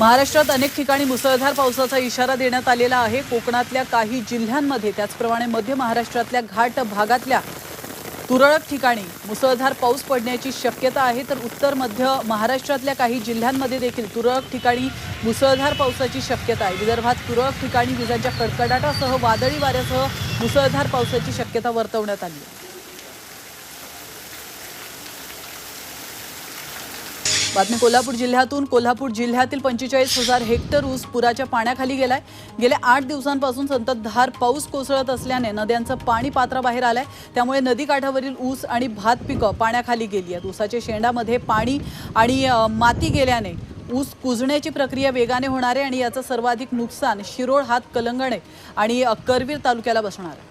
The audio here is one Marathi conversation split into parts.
महाराष्ट्रात अनेक ठिकाणी मुसळधार पावसाचा इशारा देण्यात आलेला आहे. कोकणातल्या काही जिल्ह्यांमध्ये त्याचप्रमाणे मध्य महाराष्ट्रातल्या घाट भागातल्या तुरळक ठिकाणी मुसळधार पाऊस पडण्याची शक्यता आहे. तर उत्तर मध्य महाराष्ट्रातल्या काही जिल्ह्यांमध्ये देखील तुरळक ठिकाणी मुसळधार पावसाची शक्यता आहे. विदर्भात तुरळक ठिकाणी विजांच्या कडकडाटासह वादळी वाऱ्यासह मुसळधार पावसाची शक्यता वर्तवण्यात आली आहे. बातमी कोल्हापूर जिल्ह्यातून कोल्हापूर जिल्ह्यातील पंचेचाळीस हजार हेक्टर ऊस पुराच्या पाण्याखाली गेलाय. गेल्या आठ दिवसांपासून संततधार पाऊस कोसळत असल्याने नद्यांचं पाणी पात्राबाहेर आलंय. त्यामुळे नदीकाठावरील ऊस आणि भात पिकं पाण्याखाली गेली आहेत. ऊसाच्या शेंडामध्ये पाणी आणि माती गेल्याने ऊस कुजण्याची प्रक्रिया वेगाने होणार आहे आणि याचं सर्वाधिक नुकसान शिरोळ हात कलंगणे आणि करवीर तालुक्याला बसणार आहे.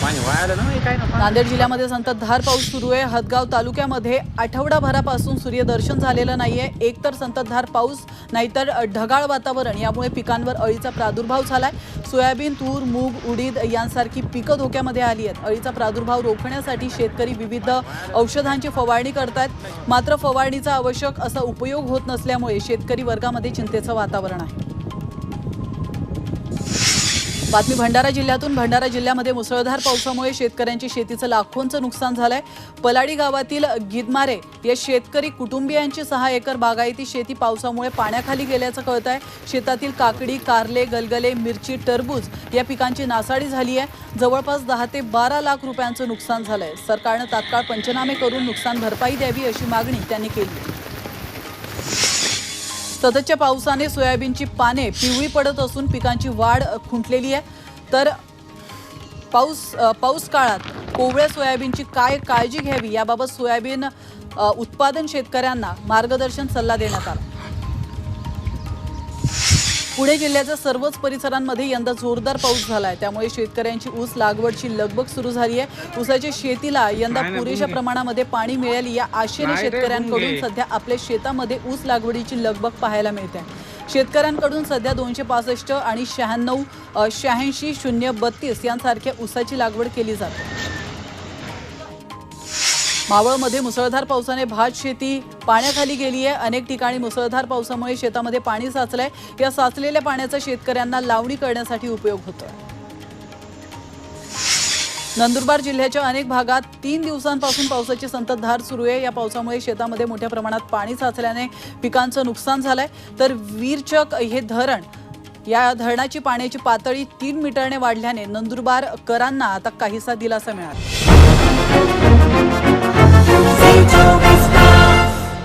पाणी वायाला काय ना नांदेड जिल्ह्यामध्ये संततधार पाऊस सुरू आहे. हदगाव तालुक्यामध्ये आठवडाभरापासून सूर्यदर्शन झालेलं नाहीये. एकतर संततधार पाऊस नाहीतर ढगाळ वातावरण. यामुळे पिकांवर अळीचा प्रादुर्भाव झालाय. सोयाबीन तूर मूग उडीद यांसारखी पिकं धोक्यामध्ये आली आहेत. अळीचा प्रादुर्भाव रोखण्यासाठी शेतकरी विविध औषधांची फवारणी करतायत. मात्र फवारणीचा आवश्यक असा उपयोग होत नसल्यामुळे शेतकरी वर्गामध्ये चिंतेचं वातावरण आहे. बातमी भंडारा जिल्ह्यातून भंडारा जिल्ह्यामध्ये मुसळधार पावसामुळे शेतकऱ्यांची शेतीचं लाखोंचं नुकसान झालंय. पलाडी गावातील गिदमारे या शेतकरी कुटुंबियांची सहा एकर बागायती शेती पावसामुळे पाण्याखाली गेल्याचं कळत आहे शेतातील काकडी कारले गलगले मिरची टरबूज या पिकांची नासाडी झाली आहे. जवळपास दहा ते बारा लाख रुपयांचं नुकसान झालंय. सरकारनं तात्काळ पंचनामे करून नुकसान भरपाई द्यावी अशी मागणी त्यांनी केली. आहे सततच्या पावसाने सोयाबीनची पाने पिवळी पडत असून पिकांची वाढ खुंटलेली आहे. तर पाऊस पाऊस काळात कोवळ्या सोयाबीनची काय काळजी घ्यावी याबाबत सोयाबीन उत्पादन शेतकऱ्यांना मार्गदर्शन सल्ला देण्यात आला. पुणे जिल्ह्याच्या सर्वच परिसरांमध्ये यंदा जोरदार पाऊस झालाय त्यामुळे शेतकऱ्यांची ऊस लागवडची लगबग सुरू झाली आहे ऊसाच्या शेतीला यंदा पुरेशा. प्रमाणामध्ये पाणी मिळेल या आशेने शेतकऱ्यांकडून. सध्या आपल्या शेतामध्ये ऊस लागवडीची लगबग पाहायला मिळते शेतकऱ्यांकडून सध्या दोनशे पासष्ट आणि शहाण्णव शहाऐंशी शून्य बत्तीस यांसारख्या ऊसाची लागवड केली जाते मावळमध्ये मुसळधार पावसाने भात शेती पाण्याखाली गेली आहे अनेक ठिकाणी मुसळधार पावसामुळे शेतामध्ये पाणी साचलंय. या साचलेल्या पाण्याचा शेतकऱ्यांना लावणी करण्यासाठी उपयोग होतोय. नंदुरबार जिल्ह्याच्या अनेक भागात तीन दिवसांपासून पावसाची संततधार सुरू आहे. या पावसामुळे शेतामध्ये मोठ्या प्रमाणात पाणी साचल्याने पिकांचं नुकसान झालंय. तर वीरचक हे धरण या धरणाची पाण्याची पातळी तीन मीटरने वाढल्याने नंदुरबारकरांना आता काहीसा दिलासा मिळाला. 非洲